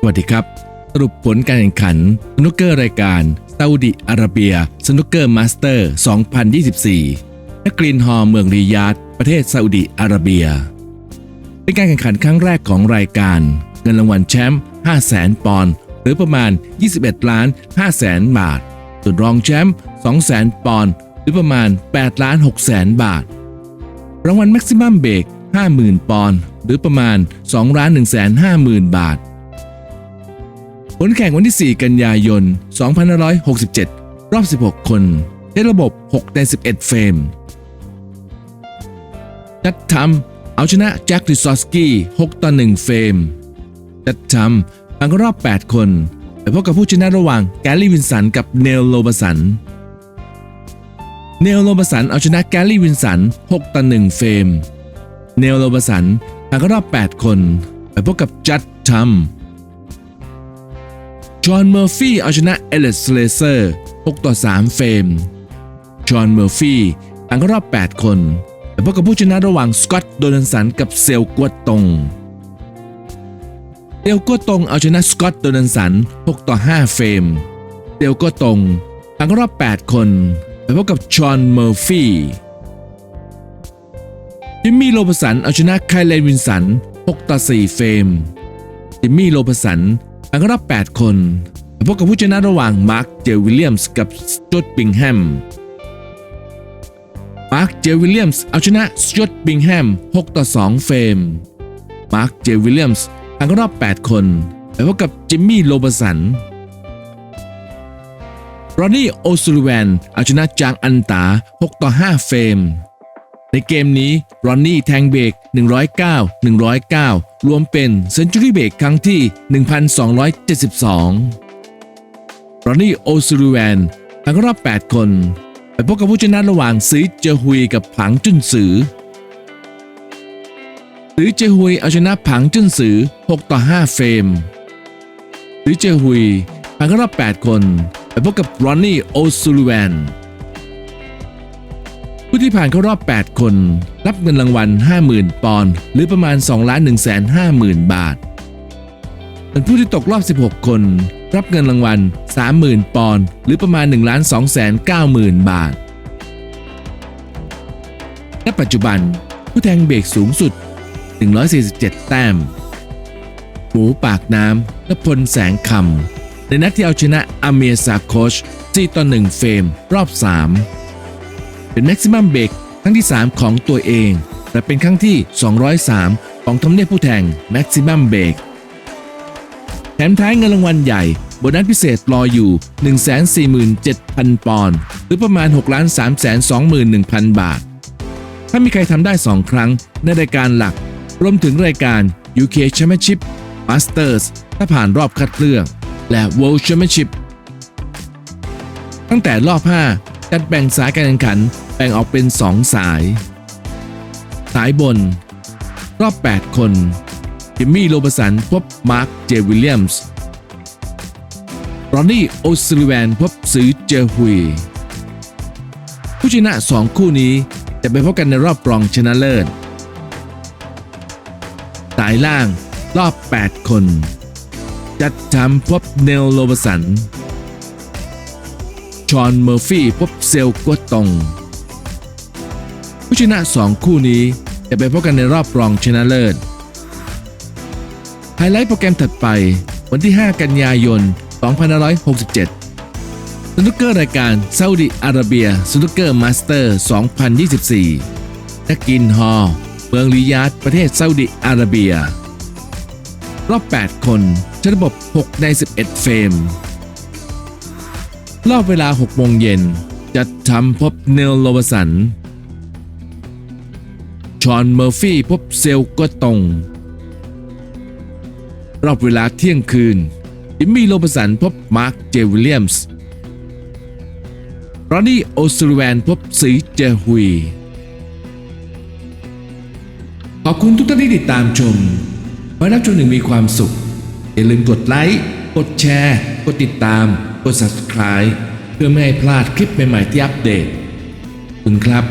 สวัสดีครับ สรุปผลการแข่งขันสนุกเกอร์รายการซาอุดิอาระเบียสนุกเกอร์มาสเตอร์ 2024 ณ กรีนฮอลล์เมืองริยาดประเทศซาอุดิอาระเบีย เป็นการแข่งขันครั้งแรกของรายการ เงินรางวัลแชมป์ 5 0 0แสนปอนด์ หรือประมาณ 21 ล้าน5แสนบาท ส่วนรองแชมป์ 2 0 0แสนปอนด์ หรือประมาณ 8 ล้าน6แสนบาท รางวัลแม็กซิมัมเบรก50,000 ปอนด์ หรือประมาณ2ล้าน150,000 บาท ผลแข่งวันที่ 4 กันยายน 2567 รอบ 16 คนใช้ระบบ 6 ใน 11 เฟรม จัดทำเอาชนะแจ็คริซอสกี้ 6 ต่อ 1 เฟรม จัดทำผ่านเข้ารอบ 8 คนไปพบกับผู้ชนะระหว่างแกลลี่วินสันกับเนลโลบสัน เนลโลบสันเอาชนะแกลลี่วินสัน 6 ต่อ 1 เฟรม เนลโลบสันผ่านเข้ารอบ 8 คนไปพบกับจัดทำจอ ห์นเมอร์ฟี่เอาชนะเอเลสเลเซอร์ 6 ต่อ 3 เฟรม จอห์นเมอร์ฟี่ผ่านเข้ารอบ 8 คน แต่พบกับผู้ชนะระหว่างสกอตต์โดนันสันกับเซลกัวตงเซลกัวตงเอาชนะสกอตต์โดนันสัน 6 ต่อ 5 เฟรม เซลกัวตงผ่านเข้ารอบ 8 คนไปพบกับจอห์นเมอร์ฟี่จิมมี่โรบสันเอาชนะไคลเลนวินสัน 6 ต่อ 4 เฟรมจิมมี่โรบสัน ผ่านเข้ารอบ 8 คนพบกับผู้ชนะระหว่างมาร์คเจวิลเลียมส์กับสจอตบิงแฮม มาร์คเจวิลเลียมส์เอาชนะสจอตบิงแฮม 6 ต่อ 2 เฟรม มาร์คเจวิลเลียมส์ผ่านเข้ารอบ 8 คนไปพบกับจิมมี่โรบสันรอนนี่โอซูลแวนเอาชนะจางอันตา 6 ต่อ 5 เฟรม ในเกมนี้รอนนี่แทงเบรก109 109 รวมเป็นเซนจูรี่เบรกครั้งที่ 1272 รอนนี่โอซูรูแวนผ่านรอบ 8 คน ไปพบกับผู้ชนะระหว่างซีเจอฮุยกับผังจุนซือซีเจอฮุยเอาชนะผังจุนซือ 6 ต่อ 5 เฟรมซีเจอฮุยผ่านรอบ 8 คน ไปพบกับรอนนี่โอซูรูแวน ผู้ที่ผ่านเข้ารอบ 8 คน รับเงินรางวัล 50,000 ปอนด์หรือประมาณ 2,150,000 บาท ส่วนผู้ที่ตกรอบ 16 คน รับเงินรางวัล 30,000 ปอนด์หรือประมาณ 1,290,000 บาทณปัจจุบัน ผู้แทงเบรกสูงสุด 147 แต้ม หมูปากน้ำและพลแสงคำในนัดที่เอาชนะอเมียซาโคช4ต่อ1เฟรมรอบ 3 เป็นแม็กซิมัมเบรกครั้งที่ 3 ของตัวเอง และเป็นครั้งที่ 203 ของทำเนียบผู้แทงแม็กซิมัมเบรกแถมท้ายเงินรางวัลใหญ่ โบนัสพิเศษรออยู่ 147,000 ปอนด์หรือประมาณ 6 3 2 1 0 0 0 บาท ถ้ามีใครทำได้ 2 ครั้งในรายการหลัก รวมถึงรายการ UK Championship Masters ถ้าผ่านรอบคัดเลือก และ World Championship ตั้งแต่รอบ 5 จัดแบ่งสายการแข่งขันแบ่งออกเป็น 2 สาย สายบน รอบ 8 คนจิมมี่โรบสันพบมาร์คเจวิลเลียมส์รอนนี่โอซิลิแวนพบซื้อเจอฮุยผู้ชนะ 2 คู่นี้จะไปพบกันในรอบรองชนะเลิศ สายล่างรอบ 8 คน จัดทำพบเนลโลบสัน ชอนเมอร์ฟี่พบเซลกัวตงผู้ชนะ2คู่นี้จะไปพบกันในรอบรองชนะเลิศไฮไลท์โปรแกรมถัดไปวันที่ 5 กันยายน 2567 สนุกเกอร์รายการซาอุดิอาระเบียสนุกเกอร์มาสเตอร์ 2024นักกินฮอลล์เมืองริยาดประเทศซาอุดิอาระเบีย รอบ 8 คนใช้ระบบ 6 ใน 11 เฟรม รอบเวลา6โมงเย็นจัดทำพบเนลโลวสัน ชอนเมอร์ฟี่พบเซลก็ตรง รอบเวลาเที่ยงคืนจิมมี่โลบสันพบมาร์คเจวิลเลียมส์รอนนี่โอซูลแวนพบซีเจฮุย ขอบคุณทุกท่านที่ติดตามชมขอให้รับชมหนึ่งมีความสุข อย่าลืมกดไลค์ กดแชร์ กดติดตาม กด subscribe เพื่อไม่ให้พลาดคลิปใหม่ๆที่อัปเดตคุณครับ